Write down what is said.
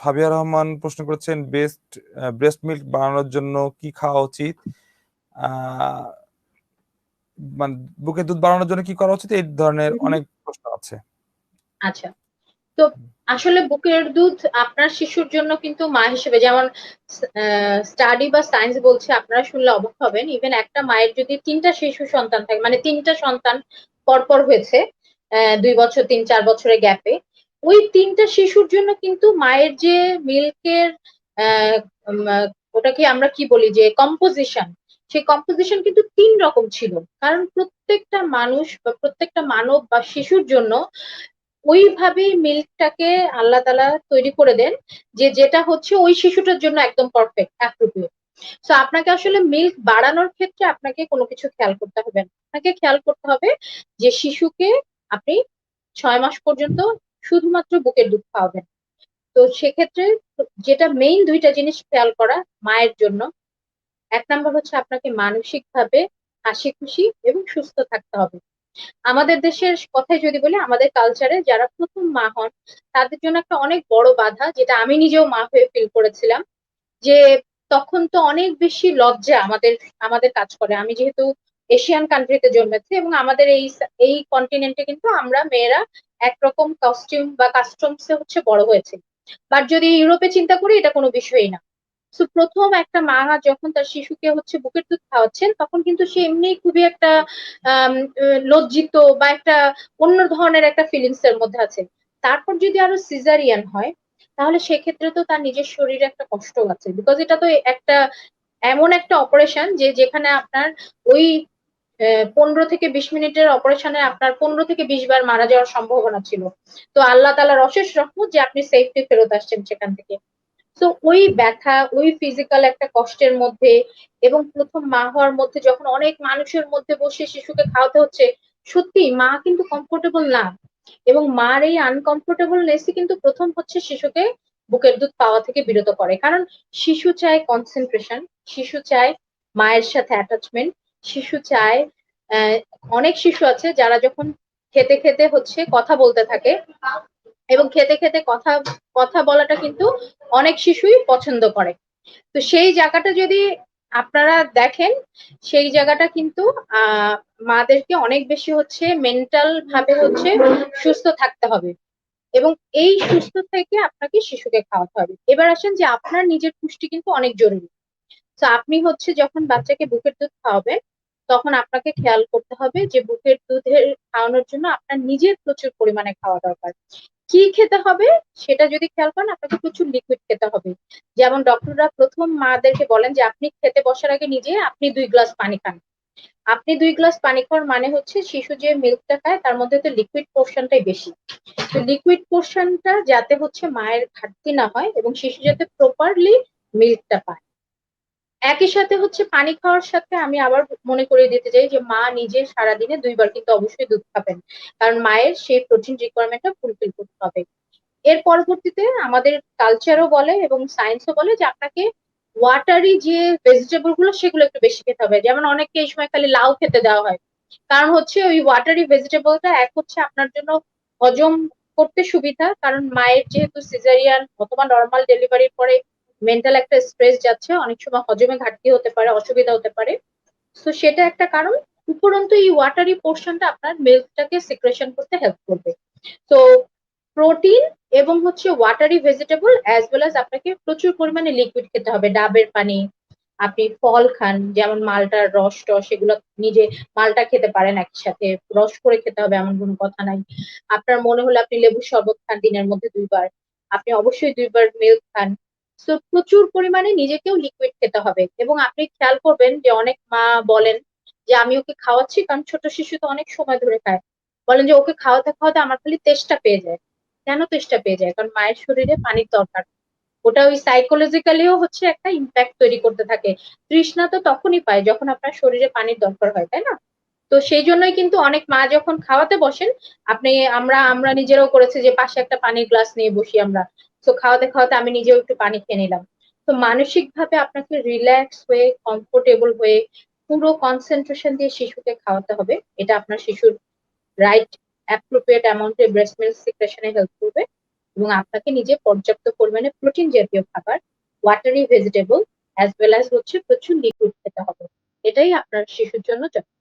Fabia Rahman প্রশ্ন করেছেন best breast milk বানানোর জন্য কি খাওয়া উচিত? মানে বুকের দুধ বাড়ানোর জন্য কি করা উচিত? এই ধরনের অনেক প্রশ্ন আছে। আচ্ছা। তো আসলে বুকের দুধ আপনার শিশুর জন্য কিন্তু মা হিসেবে যেমন স্টাডি বা সায়েন্স বলছে আপনারা শুনলে অবাক হবেন। ইভেন একটা মায়ের যদি তিনটা শিশু সন্তান থাকে মানে তিনটা সন্তান পরপর হয়েছে দুই বছর তিন চার বছরের গ্যাপে ওই তিনটা শিশুর জন্য কিন্তু মায়ের যে মিল্কের ওটাকে আমরা কি বলি যে কম্পোজিশন সেই কম্পোজিশন কিন্তু তিন রকম ছিল। কারণ প্রত্যেকটা মানুষ বা প্রত্যেকটা মানব বা শিশুর জন্য ওইভাবেই মিল্কটাকে আল্লাহ তালা তৈরি করে দেন যে যেটা হচ্ছে ওই শিশুটার জন্য একদম পারফেক্ট অ্যাপ্রোপ্রিয়েট সো আপনাকে আসলে মিল্ক বাড়ানোর ক্ষেত্রে আপনাকে কোনো কিছু খেয়াল করতে হবে না। আপনাকে খেয়াল করতে হবে যে শিশুকে আপনি ছয় মাস পর্যন্ত শুধুমাত্র বুকের দুধ খাওয়াবেন। তো সেক্ষেত্রে যেটা মেইন দুইটা জিনিস খেয়াল করা মায়ের জন্য। এক নম্বর হচ্ছে আপনাকে মানসিকভাবে হাসি খুশি এবং সুস্থ থাকতে হবে। আমাদের দেশের কথাই যদি বলি, আমাদের কালচারে যারা প্রথম মা হন, তাদের জন্য একটা অনেক বড় বাধা, যেটা আমি নিজেও মা হয়ে ফিল করেছিলাম, যে তখন তো অনেক বেশি লজ্জা আমাদের আমাদের কাজ করে। আমি যেহেতু এশিয়ান কান্ট্রিতে জন্মেছি এবং আমাদের এই এই কন্টিনেন্টে কিন্তু আমরা মেয়েরা একরকম কস্টিউম বা কাস্টমসে হচ্ছে বড় হয়েছে। বাট যদি ইউরোপে চিন্তা করি, এটা কোনো বিষয়ই না। সো প্রথম একটা মা যখন তার শিশুকে হচ্ছে বুকের দুধ খাওয়াচ্ছেন, তখন কিন্তু সে এমনি খুবই একটা লজ্জিত বা একটা অন্য ধরনের একটা ফিলিংস এর মধ্যে আছে। তারপর যদি আরও সিজারিয়ান হয়, তাহলে সেক্ষেত্রে তো তার নিজের শরীরে একটা কষ্ট আছে। বিকজ এটা তো একটা, এমন একটা অপারেশন যে যেখানে আপনার ওই পনেরো থেকে বিশ মিনিটের অপারেশনে আপনার পনেরো থেকে বিশ বার মারা যাওয়ার সম্ভাবনা ছিল। তো আল্লাহ তালার অশেষ রহমত যে আপনি সেফটি ফেরত আসছেন সেখান থেকে। তো ওই ব্যথা, ওই ফিজিক্যাল একটা কষ্টের মধ্যে এবং প্রথম মা হওয়ার মধ্যে যখন অনেক মানুষের মধ্যে বসে শিশুকে খাওয়াতে হচ্ছে, সত্যি মা কিন্তু কমফোর্টেবল না। এবং মার এই আনকমফোর্টেবল আনকমফোর্টেবলনেসই কিন্তু প্রথম হচ্ছে শিশুকে বুকের দুধ পাওয়া থেকে বিরত করে। কারণ শিশু চায় কনসেন্ট্রেশন শিশু চায় মায়ের সাথে অ্যাটাচমেন্ট শিশু চায় অনেক শিশু আছে যারা যখন খেতে খেতে হচ্ছে কথা বলতে থাকে এবং খেতে খেতে কথা কথা বলাটা কিন্তু অনেক শিশুই পছন্দ করে। তো সেই জায়গাটা যদি আপনারা দেখেন, সেই জায়গাটা কিন্তু মাদেরকে অনেক বেশি হচ্ছে মেন্টাল ভাবে হচ্ছে সুস্থ থাকতে হবে এবং এই সুস্থ থেকে আপনাকে শিশুকে খাওয়াতে হবে। এবার আসেন যে আপনার নিজের পুষ্টি কিন্তু অনেক জরুরি। তো আপনি হচ্ছে যখন বাচ্চাকে বুকের দুধ খাওয়াবেন তখন আপনাকে খেয়াল করতে হবে যে বুকের দুধের খাওয়ানোর জন্য আপনার নিজের প্রচুর পরিমাণে খাওয়া দরকার। কি খেতে হবে সেটা যদি খেয়াল করেন, আপনাকে প্রচুর লিকুইড খেতে হবে। যেমন ডক্টররা প্রথম মাদেরকে বলেন যে, আপনি খেতে বসার আগে নিজে আপনি দুই গ্লাস পানি খান। আপনি দুই গ্লাস পানি খাওয়ার মানে হচ্ছে শিশু যে মিল্কটা খায়, তার মধ্যে তো লিকুইড পোর্শনটাই বেশি। তো লিকুইড পোর্শনটা যাতে হচ্ছে মায়ের ঘাটতি না হয় এবং শিশু যাতে প্রপারলি মিল্কটা পায়। একই সাথে হচ্ছে পানি খাওয়ার সাথে আমি আবার মনে করিয়ে দিতে চাই যে মা নিজে সারাদিনে দুইবার কিন্তু অবশ্যই দুধ খাবেন। কারণ মায়ের সেই প্রোটিন রিকোয়ারমেন্টটা ফুলফিল করতে হবে। এর পরবর্তীতে আমাদের কালচারও বলে এবং সায়েন্সও বলে যে আপনাকে ওয়াটারি যে ভেজিটেবলগুলো, সেগুলো একটু বেশি খেতে হবে। যেমন অনেককে এই সময় খালি লাউ খেতে দেওয়া হয়। কারণ হচ্ছে ওই ওয়াটারি ভেজিটেবলটা এক হচ্ছে আপনার জন্য হজম করতে সুবিধা। কারণ মায়ের যেহেতু সিজারিয়ান অথবা নর্মাল ডেলিভারির পরে মেন্টাল একটা স্ট্রেস যাচ্ছে, অনেক সময় হজমে ঘাটতি হতে পারে, অসুবিধা হতে পারে। তো সেটা একটা কারণ। উপরন্তু, এই ওয়াটারি পোর্শনটা আপনার মিল্কটাকে সিক্রেশন করতে হেল্প করবে। তো প্রোটিন এবং হচ্ছে watery vegetable as well as আপনাকে প্রচুর পরিমাণে লিকুইড খেতে হবে। ডাবের পানি, আপনি ফল খান, যেমন মালটার রস টস এগুলো নিজে মালটা খেতে পারেন একই সাথে রস করে খেতে হবে এমন কোনো কথা নাই। আপনার মনে হলে আপনি লেবুর শরবত খান দিনের মধ্যে দুইবার। আপনি অবশ্যই দুইবার মিল্ক খান। সো প্রচুর পরিমাণে নিজেকেও লিকুইড খেতে হবে। এবং আপনি খেয়াল করবেন যে অনেক মা বলেন যে, আমি ওকে খাওয়াচ্ছি কারণ ছোট শিশু তো অনেক সময় ধরে খায়। বলেন যে, ওকে খাওয়াতে খাওয়াতে আমার খালি তেষ্টা পেয়ে যায়। কেন তেষ্টা পেয়ে যায়? কারণ মায়ের শরীরে পানির দরকার। ওটা ওই সাইকোলজিক্যালিও হচ্ছে একটা ইম্প্যাক্ট তৈরি করতে থাকে। তৃষ্ণা তো তখনই পায় যখন আপনার শরীরে পানির দরকার হয়, তাই না? তো সেই জন্যই কিন্তু অনেক মা যখন খাওয়াতে বসেন, আপনি আমরা আমরা নিজেরাও করেছি যে, পাশে একটা পানির গ্লাস নিয়ে বসি আমরা। তো খাওয়াতে খাওয়াতে আমি নিজেও একটু পানি খেয়ে নিলাম। তো মানসিক ভাবে আপনাকে রিল্যাক্স হয়ে কমফোর্টেবল হয়ে পুরো কনসেন্ট্রেশন দিয়ে শিশুকে খাওয়াতে হবে। এটা আপনার শিশুর রাইট অ্যাপ্রোপ্রিয়েট অ্যামাউন্টে ব্রেস্ট মিল্ক সিক্রেশনে হেল্প করবে এবং আপনাকে নিজে পর্যাপ্ত পরিমাণে প্রোটিন জাতীয় খাবার watery vegetable as well as হচ্ছে প্রচুর লিকুইড খেতে হবে। এটাই আপনার শিশুর জন্য যথেষ্ট।